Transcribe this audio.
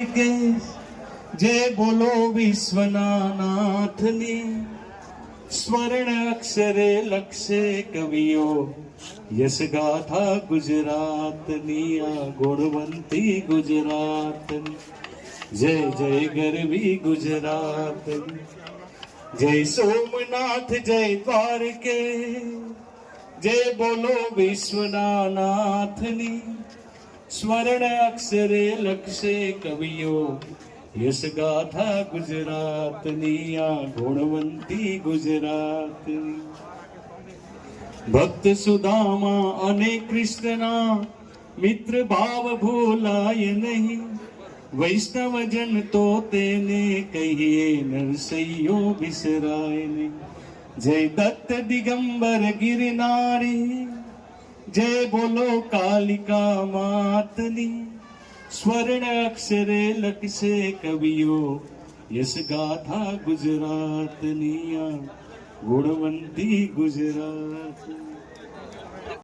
जय बोलो विश्वनाथ ने स्वर्ण अक्षरे लक्ष्य कवियों। यश गाथा गुजरात निया गुणवंती गुजरात जय जय गरवी गुजरात जय सोमनाथ, जय द्वारके। जय बोलो विश्वनाथ नी સ્વર્ણ અક્ષરે લખશે કવિઓ યશ ગાથા ગુજરાતની આ ગુણવંતી ગુજરાતની ભક્ત સુદામા અને કૃષ્ણના મિત્ર ભાવ ભૂલાય નહીં વૈષ્ણવજન તો તેને કહીએ નરસૈયો વિસરાય નહીં જય દત્ત દિગંબર ગિરનારી जय बोलो कालिका मातनी स्वर्ण अक्षरे लट से कवियो यश गाथा गुजरात निया गुणवंती गुजरात